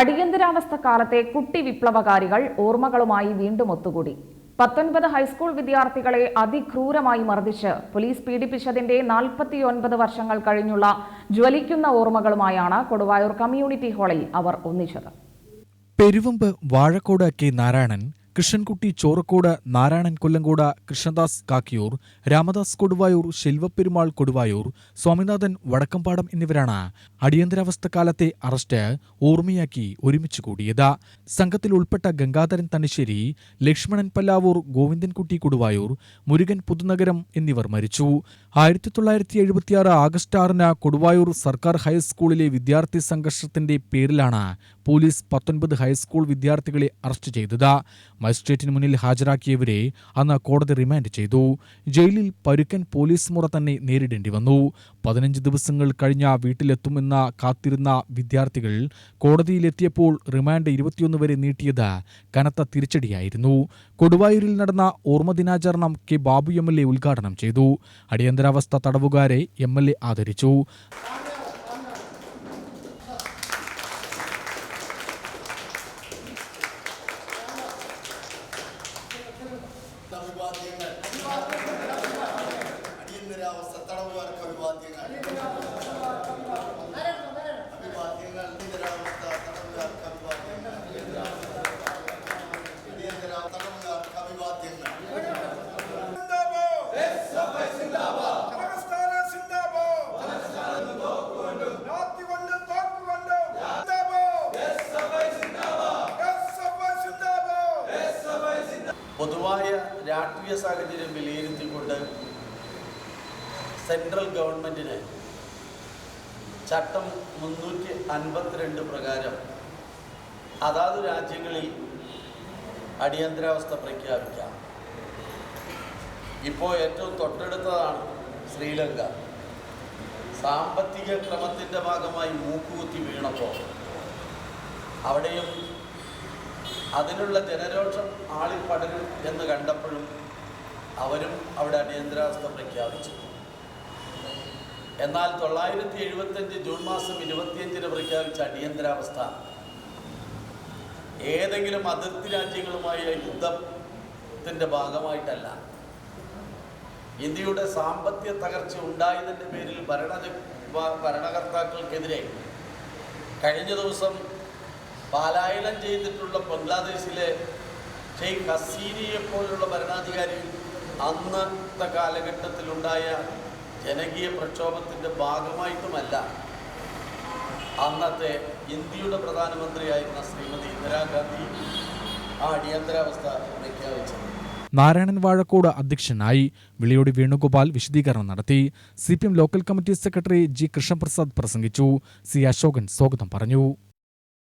അടിയന്തരാവസ്ഥ കാലത്തെ കുട്ടി വിപ്ലവകാരികൾ ഓർമ്മകളുമായി വീണ്ടും ഒത്തുകൂടി. പത്തൊൻപത് ഹൈസ്കൂൾ വിദ്യാർത്ഥികളെ അതിക്രൂരമായി മർദ്ദിച്ച് പോലീസ് പീഡിപ്പിച്ചതിന്റെ നാൽപ്പത്തിയൊൻപത് വർഷങ്ങൾ കഴിഞ്ഞുള്ള ജ്വലിക്കുന്ന ഓർമ്മകളുമായാണ് കൊടുവായൂർ കമ്മ്യൂണിറ്റി ഹാളിൽ അവർ ഒന്നിച്ചത്. പെരുവമ്പ് വാഴക്കോട് കെ നാരായണൻ കൃഷ്ണൻകുട്ടി ചോറക്കോട് നാരായണൻ കൊല്ലങ്കോട് കൃഷ്ണദാസ് കാക്കിയൂർ രാമദാസ് കൊടുവായൂർ ശെൽവപ്പെരുമാൾ കൊടുവായൂർ സ്വാമിനാഥൻ വടക്കമ്പാടം എന്നിവരാണ് അടിയന്തരാവസ്ഥ കാലത്തെ അറസ്റ്റ് ഓർമ്മയാക്കി ഒരുമിച്ച് കൂടിയത്. സംഘത്തിൽ ഉൾപ്പെട്ട ഗംഗാധരൻ തണിശ്ശേരി ലക്ഷ്മണൻ പല്ലാവൂർ ഗോവിന്ദൻകുട്ടി കൊടുവായൂർ മുരുകൻ പുതുനഗരം എന്നിവർ മരിച്ചു. ആയിരത്തി തൊള്ളായിരത്തി എഴുപത്തിയാറ് ആഗസ്റ്റ് ആറിന് കൊടുവായൂർ സർക്കാർ ഹൈസ്കൂളിലെ വിദ്യാർത്ഥി സംഘർഷത്തിന്റെ പേരിലാണ് പോലീസ് പത്തൊൻപത് ഹൈസ്കൂൾ വിദ്യാർത്ഥികളെ അറസ്റ്റ് ചെയ്തത്. മജിസ്ട്രേറ്റിന് മുന്നിൽ ഹാജരാക്കിയവരെ അന്ന് കോടതി റിമാൻഡ് ചെയ്തു. ജയിലിൽ പരുക്കൻ പോലീസ് മുറ തന്നെ നേരിടേണ്ടി വന്നു. പതിനഞ്ച് ദിവസങ്ങൾ കഴിഞ്ഞ വീട്ടിലെത്തുമെന്ന കാത്തിരുന്ന വിദ്യാർത്ഥികൾ കോടതിയിലെത്തിയപ്പോൾ റിമാൻഡ് ഇരുപത്തിയൊന്ന് വരെ നീട്ടിയത് കനത്ത തിരിച്ചടിയായിരുന്നു. കൊടുവായൂരിൽ നടന്ന ഓർമ്മദിനാചരണം K Babu M L A ഉദ്ഘാടനം ചെയ്തു. അടിയന്തരാവസ്ഥ തടവുകാരെ എം എൽ എ ആദരിച്ചു. അഭിവാദ്യങ്ങൾ അടിയന്തരാവസ്ഥ തടവുകാർക്ക് അഭിവാദ്യങ്ങൾ. അഭിവാദ്യങ്ങൾ അടിയന്തരാവസ്ഥ തടവുകാർക്ക് അഭിവാദ്യങ്ങൾ. അടിയന്തര തടവുകാർക്ക് അഭിവാദ്യങ്ങൾ. പൊതുവായ രാഷ്ട്രീയ സാഹചര്യം വിലയിരുത്തിക്കൊണ്ട് സെൻട്രൽ ഗവൺമെന്റിന് ചട്ടം മുന്നൂറ്റി അൻപത്തിരണ്ട് പ്രകാരം അതാത് രാജ്യങ്ങളിൽ അടിയന്തരാവസ്ഥ പ്രഖ്യാപിക്കാം. ഇപ്പോൾ ഏറ്റവും തൊട്ടടുത്തതാണ് ശ്രീലങ്ക. സാമ്പത്തിക ക്രമത്തിന്റെ ഭാഗമായി മൂക്കുകുത്തി വീണപ്പോൾ അവിടെയും അതിനുള്ള ജനരോഷം ആളിൽ പടരും എന്ന് കണ്ടപ്പോഴും അവരും അവിടെ അടിയന്തരാവസ്ഥ പ്രഖ്യാപിച്ചു. എന്നാൽ തൊള്ളായിരത്തി എഴുപത്തഞ്ച് ജൂൺ മാസം ഇരുപത്തിയഞ്ചിന് പ്രഖ്യാപിച്ച അടിയന്തരാവസ്ഥ ഏതെങ്കിലും അതിർത്തി രാജ്യങ്ങളുമായ യുദ്ധത്തിന്റെ ഭാഗമായിട്ടല്ല. ഇന്ത്യയുടെ സാമ്പത്തിക തകർച്ച ഉണ്ടായതിന്റെ പേരിൽ ഭരണ ഭരണകർത്താക്കൾക്കെതിരെ കഴിഞ്ഞ ദിവസം പാലായനം ചെയ്തിട്ടുള്ള ബംഗ്ലാദേശിലെ ഷെയ്ഖ് ഹസീനിയെ പോലുള്ള ഭരണാധികാരി അന്നത്തെ കാലഘട്ടത്തിലുണ്ടായ ജനകീയ പ്രക്ഷോഭത്തിന്റെ ഭാഗമായിട്ടുമല്ല അന്നത്തെ ഇന്ത്യയുടെ പ്രധാനമന്ത്രിയായിരുന്ന ശ്രീമതി ഇന്ദിരാഗാന്ധി ആ അടിയന്തരാവസ്ഥ പ്രഖ്യാപിച്ചത്. നാരായണൻ വാഴക്കോട് അധ്യക്ഷനായി വിളിയോടി വേണുഗോപാൽ വിശദീകരണം നടത്തി. C local committee secretary G Krishnaprasad പ്രസംഗിച്ചു. സി അശോകൻ സ്വാഗതം പറഞ്ഞു.